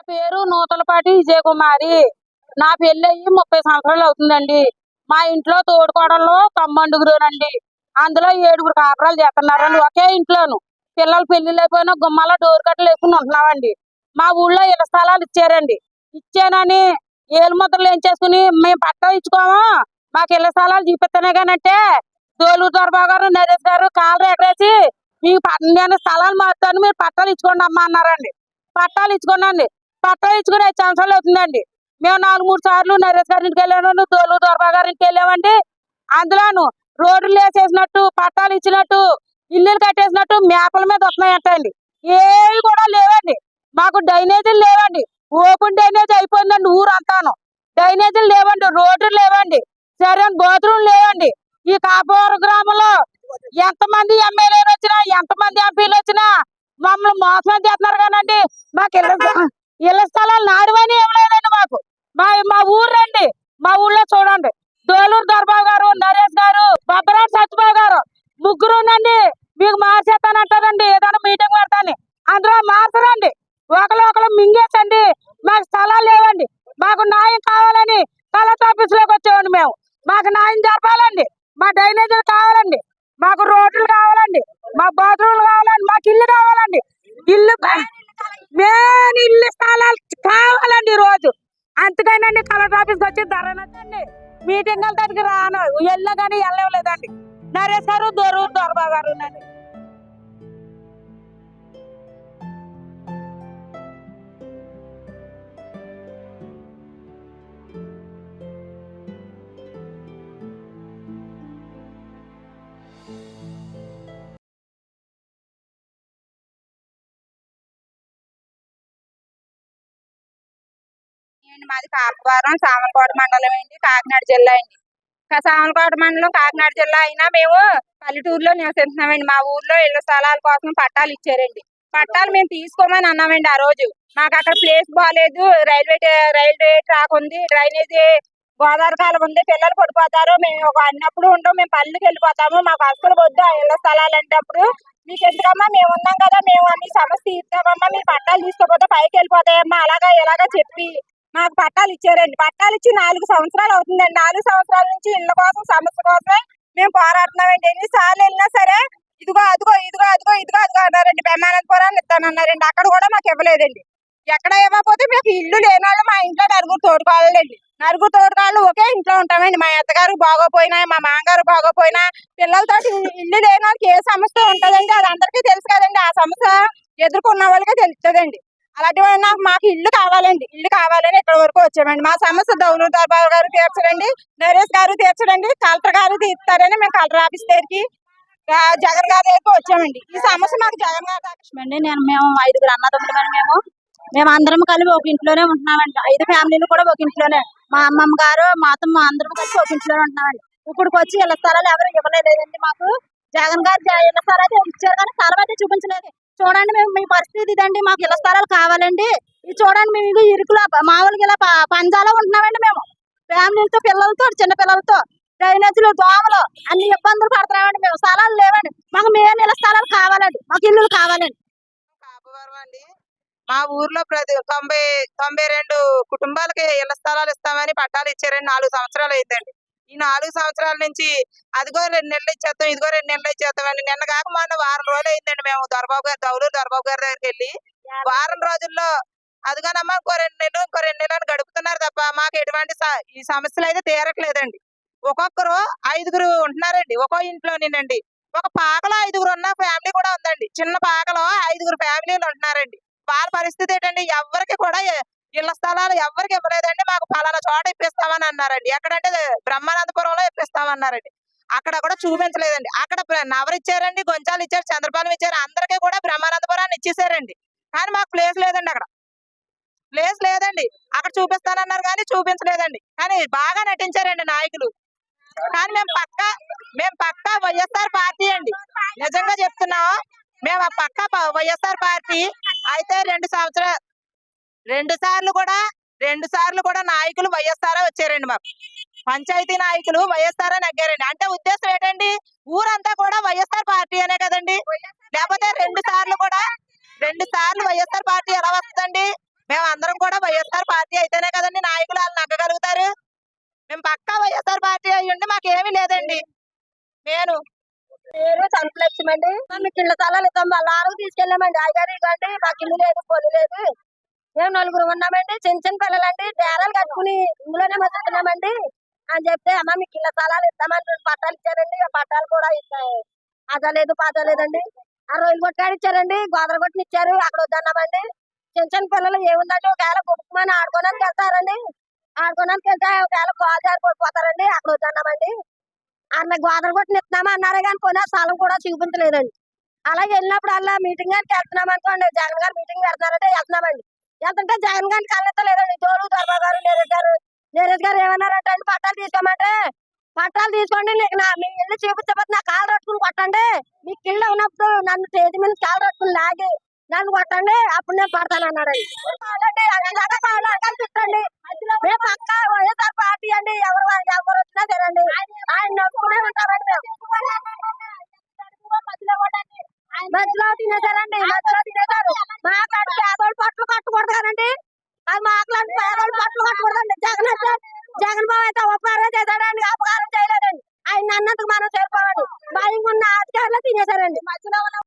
నా పేరు నూతలపాటి విజయకుమారి. నా పెళ్ళయి ముప్పై సంవత్సరాలు అవుతుందండి. మా ఇంట్లో తోడుకోడలు తమ్మండుగురునండి. అందులో ఏడుగురు కాపురాలు చేస్తున్నారండి. ఒకే ఇంట్లోను. పిల్లలు పెళ్ళిళ్ళు అయిపోయినా గుమ్మాల డోర్ కట్టలు వేసుకుని ఉంటున్నామండి. మా ఊళ్ళో ఇళ్ళ స్థలాలు ఇచ్చారండి. ఇచ్చానని ఏలు ముద్రలు ఏం చేసుకుని మేము పట్టా ఇచ్చుకోమా. మాకు ఇళ్ళ స్థలాలు చూపిస్తానే కానంటే దోలూరు దొరబాబు గారు నరేష్ గారు కాళ్ళు ఎగరేసి మీకు నేను స్థలాలు మారుతాను మీరు పట్టాలు ఇచ్చుకోండి అమ్మా అన్నారండి. పట్టాలు ఇచ్చుకోండి పట్టాలు ఇచ్చుకునే ఐదు సంవత్సరాలు అవుతుందండి. మేము నాలుగు మూడు సార్లు నరేష్ గారి ఇంటికి వెళ్ళాను దోలు దొరబా గారి ఇంటికి వెళ్ళామండి అందులోను రోడ్లు వేసేసినట్టు పట్టాలు ఇచ్చినట్టు ఇల్లులు కట్టేసినట్టు మేపల మీద వస్తున్నాయంటండి ఏవి కూడా లేవండి. మాకు డైనేజీలు లేవండి. ఓపెన్ డైనేజ్ అయిపోయిందండి ఊరు అంతాను డైనేజీలు లేవండి రోడ్లు లేవండి సరైన బాత్రూమ్ లేవండి. ఈ కాపూర గ్రామంలో ఎంతమంది ఎమ్మెల్యేలు వచ్చినా ఎంతమంది ఎంపీలు వచ్చినా మమ్మల్ని మోసం చేస్తున్నారు కానండి. మాకు ఇళ్ళ ఇళ్ళ స్థలాలు నాడువని ఇవ్వలేదండి మాకు. మా మా ఊరు రండి. మా ఊళ్ళో చూడండి. దోలూరు దర్బాబు గారు నరేష్ గారు బొబ్బరాడు సత్యబాబు గారు ముగ్గురు ఉందండి మీకు మార్చేస్తానంటారండి. ఏదైనా మీటింగ్ పెడతాను. అందులో మార్చరండి. ఒకరు ఒకరు మింగేసండి. మాకు స్థలాలు లేవండి. మాకు న్యాయం కావాలని కలెక్టర్ ఆఫీస్లోకి వచ్చామండి మేము. మాకు న్యాయం జరపాలండి. మా డ్రైనేజీలు కావాలండి. మాకు రోడ్లు కావాలండి. మా బాత్రూమ్లు కావాలండి. మాకు ఇల్లు కావాలండి. ఇల్లు మెయిన్ ఇల్లు స్థలాలు కావాలండి ఈ రోజు అంతకైనండి కలెక్టర్ ఆఫీస్కి వచ్చి ధరనండి మీటింగ్ దానికి రాను. వెళ్ళగానే కానీ వెళ్ళలేదండి. నరేష్ గారు దొరు దొరబా గారు అండి మాది కాపవరం సామలకోట మండలం అండి కాకినాడ జిల్లా అండి. సామలకోట మండలం కాకినాడ జిల్లా అయినా మేము పల్లెటూరులో నివసిస్తున్నామండి. మా ఊర్లో ఇళ్ళ స్థలాల కోసం పట్టాలు ఇచ్చారండి. పట్టాలు మేము తీసుకోమని అన్నామండి ఆ రోజు. మాకు అక్కడ ప్లేస్ బాగాలేదు రైల్వే రైల్వే ట్రాక్ ఉంది. డ్రైనేజీ గోదావరి కాలం ఉంది. పిల్లలు పడిపోతారు. మేము ఒక అన్నప్పుడు ఉంటాం మేము పల్లెకి వెళ్ళిపోతాము. మాకు అసలు వద్దు ఆ ఇళ్ళ స్థలాలు అంటప్పుడు. మీకు ఎందుకమ్మా? మేము ఉన్నాం కదా. మేము మీ సమస్య తీర్చామమ్మా మీరు పట్టాలు తీసుకోపోతే పైకి వెళ్ళిపోతాయమ్మా. అలాగా ఇలాగా చెప్పి మాకు పట్టాలు ఇచ్చారండి. పట్టాలు ఇచ్చి నాలుగు సంవత్సరాలు అవుతుందండి. నాలుగు సంవత్సరాల నుంచి ఇళ్ళ కోసం సమస్య కోసమే మేము పోరాడుతున్నామండి. ఎన్నిసార్లు వెళ్ళినా సరే ఇదిగో అదిగో ఇదిగో అదిగో ఇదిగో అదిగో అన్నారండి. బ్రహ్మానందపురాన్ని ఇస్తానన్నారండి అక్కడ కూడా మాకు ఇవ్వలేదండి. ఎక్కడ ఇవ్వకపోతే మీకు ఇల్లు లేని వాళ్ళు మా ఇంట్లో నలుగురు తోడుకోవాలండి. నలుగురు తోడుకోవాలి ఒకే ఇంట్లో ఉంటామండి. మా అత్తగారు బాగోపోయినా మా మామగారు బాగోపోయినా పిల్లలతో ఇల్లు లేని వాళ్ళకి ఏ సమస్య ఉంటుందండి? అది అందరికీ తెలుసు కదండి. ఆ సమస్య ఎదుర్కొన్న వాళ్ళకే తెలుస్తుందండి. అలాంటి నాకు మాకు ఇల్లు కావాలండి. ఇల్లు కావాలని ఇక్కడ వరకు వచ్చామండి. మా సమస్య దౌలు దర్బార్ గారు తీర్చడండి నరేష్ గారు తీర్చడండి కలెక్టర్ గారు తీస్తారని మేము కలెక్టర్ ఆఫీస్ దగ్గరికి జగన్ గారి దగ్గరికి వచ్చామండి. ఈ సమస్య మాకు జగన్ గారు దగ్గర అండి నేను మేము ఐదుగురు అన్నదమ్ములమని మేము మేము అందరం కలిపి ఒక ఇంట్లోనే ఉంటున్నామండి. ఐదు ఫ్యామిలీలు కూడా ఒక ఇంట్లోనే. మా అమ్మమ్మ గారు మా అత్తమ్మ అందరం కలిసి ఒక ఇంట్లోనే ఉంటున్నామండి. ఇప్పుడు వచ్చి ఇళ్ళ స్థలాలు ఎవరు ఇవ్వలేదండి మాకు. జగన్ గారు జ- ఇళ్ళ స్థలాలు ఇచ్చారు కానీ స్థలం అయితే చూపించలేదు. చూడండి మేము మీ పరిస్థితి ఇదండి. మాకు ఇళ్ళ స్థలాలు కావాలండి. ఇది చూడండి మేము ఇరుకులో మామూలుగా ఇలా పంజాలో ఉంటున్నామండి మేము. ఫ్యామిలీలతో పిల్లలతో చిన్న పిల్లలతో. డ్రైనేజీలు దోమలు అన్ని ఇబ్బందులు పడుతున్నామండి మేము. స్థలాలు లేవండి. మాకు మేము ఇళ్ళ స్థలాలు కావాలండి. మాకు ఇల్లు కావాలండి. అండి. మా ఊర్లో ప్రతి తొంభై తొంభై రెండు కుటుంబాలకి ఇళ్ళ స్థలాలు ఇస్తామని పట్టాలు ఇచ్చారండి. నాలుగు సంవత్సరాలు అయిందండి. ఈ నాలుగు సంవత్సరాల నుంచి అదిగో రెండు నెలలు ఇచ్చేస్తాం ఇదిగో రెండు నెలలు ఇచ్చేస్తామండి నిన్న కాక మొన్న వారం రోజులు అయిందండి మేము దొరబాబు గారు దౌలూరు దొరబాబు గారి దగ్గరికి వెళ్ళి. వారం రోజుల్లో అదిగోనమ్మా ఇంకో రెండు నెలలు ఇంకో రెండు నెలలు గడుపుతున్నారు తప్ప మాకు ఎటువంటి ఈ సమస్యలు అయితే తీరట్లేదండి. ఒక్కొక్కరు ఐదుగురు ఉంటున్నారండి ఒక్కో ఇంట్లోనేనండి. ఒక పాకలో ఐదుగురు ఉన్న ఫ్యామిలీ కూడా ఉందండి. చిన్న పాకలో ఐదుగురు ఫ్యామిలీలు ఉంటున్నారండి. వాళ్ళ పరిస్థితి ఏంటండి ఎవరికి కూడా ఇళ్ళ స్థలాలు ఎవరికి ఇవ్వలేదండి. మాకు ఫలానా చోట ఇప్పిస్తామని అన్నారండి. ఎక్కడంటే బ్రహ్మానందపురంలో ఇప్పిస్తామన్నారండి. అక్కడ కూడా చూపించలేదండి. అక్కడ నవరు ఇచ్చారండి గొంచాలు ఇచ్చారు చంద్రపాలెం ఇచ్చారు అందరికీ కూడా బ్రహ్మానందపురాన్ని ఇచ్చేసారండి. కానీ మాకు ప్లేస్ లేదండి అక్కడ. ప్లేస్ లేదండి. అక్కడ చూపిస్తానన్నారు కానీ చూపించలేదండి. కానీ బాగా నటించారండి నాయకులు. కానీ మేము పక్క మేము పక్క వైఎస్ఆర్ పార్టీ అండి. నిజంగా చెప్తున్నాం మేము ఆ పక్క ప- వైఎస్ఆర్ పార్టీ అయితే రెండు సంవత్సరాలు రెండు సార్లు కూడా రెండు సార్లు కూడా నాయకులు వైఎస్ఆర్ వచ్చారండి మాకు. పంచాయతీ నాయకులు వైఎస్ఆర్ నగ్గారండి. అంటే ఉద్దేశం ఏంటండి? ఊరంతా కూడా వైఎస్ఆర్ పార్టీ అనే కదండి. లేకపోతే రెండు సార్లు కూడా రెండు సార్లు వైఎస్ఆర్ పార్టీ ఎలా వస్తుందండి? మేము అందరం కూడా వైఎస్ఆర్ పార్టీ అయితేనే కదండి నాయకులు వాళ్ళు నగ్గగలుగుతారు. మేము పక్కా వైఎస్ఆర్ పార్టీ అయ్యి ఉండి మాకేమీ లేదండి. నేను పేరు సంతలక్ష్మి అండి. మీకు ఇళ్ళ స్థలాలు ఇద్దాం. వాళ్ళ ఆరుగు తీసుకెళ్ళామండి. అయ్యారు ఇవ్వండి. మాకు ఇల్లు లేదు పొలి లేదు. మేము నలుగురు ఉన్నామండి? చిన్న చిన్న పిల్లలండి. డేరాలు కట్టుకుని ఇందులోనే మసులుతున్నామండి అని చెప్తే అమ్మ మీకు ఇళ్ళ స్థలాలు ఇస్తామని పట్టాలు ఇచ్చారండి. ఆ పట్టాలు కూడా ఇస్తాయి అదలేదు లేదు లేదండి ఆ రోజులు కొట్టాడు ఇచ్చారండి. గోదర కొట్టిన ఇచ్చారు. అక్కడ వద్దన్నామండి. చిన్న చిన్న పిల్లలు ఏముందంటే ఒకవేళ కుట్టుకుమని ఆడుకోవడానికి వెళ్తారండి. ఆడుకోవడానికి వెళ్తే ఒకవేళ కాలు పోతారండి అక్కడ వద్దన్నామండి. అన్న గోదర కొట్టిన ఇస్తున్నామా? అన్నారే కానీ పోనీ స్థలం కూడా చూపించలేదండి. అలాగే వెళ్ళినప్పుడు అలా మీటింగ్ గారికి వెళ్తున్నాం అనుకోండి జగన్ గారు మీటింగ్ పెడతారంటే వెళ్తున్నామండి. వెళ్తుంటే జగన్ గారిని కళ్ళెత్తలేదండి జోలు దర్బా గారు నీరజ్ గారు నీరజ్ గారు ఏమన్నారంటే అండి పట్టాలు తీసుకోమంటే? పట్టాలు తీసుకోండి నీకు నా మీ ఇల్లు చూపించబోతు నా కాలు రట్టుకుని కొట్టండి. మీకు ఇల్లు ఉన్నప్పుడు నన్ను చేతి మీద కాలు రట్టుకుని లాగి నన్ను కొట్టండి అప్పుడు నేను పడతాను అన్నాడండి కనిపిస్తండి మేము పక్క వైఎస్ఆర్ పార్టీ అండి ఎవరు ఎవరు వచ్చినా తినండి. ఆయన నవ్వుకునే ఉంటారండి మేము. మధ్యలో తినేశారండి మధ్యలో తినేశారు. మాట్లాడి పేదోళ్ళు పట్లు కట్టకూడదండి జగన్ అయితే జగన్ బాబు అయితే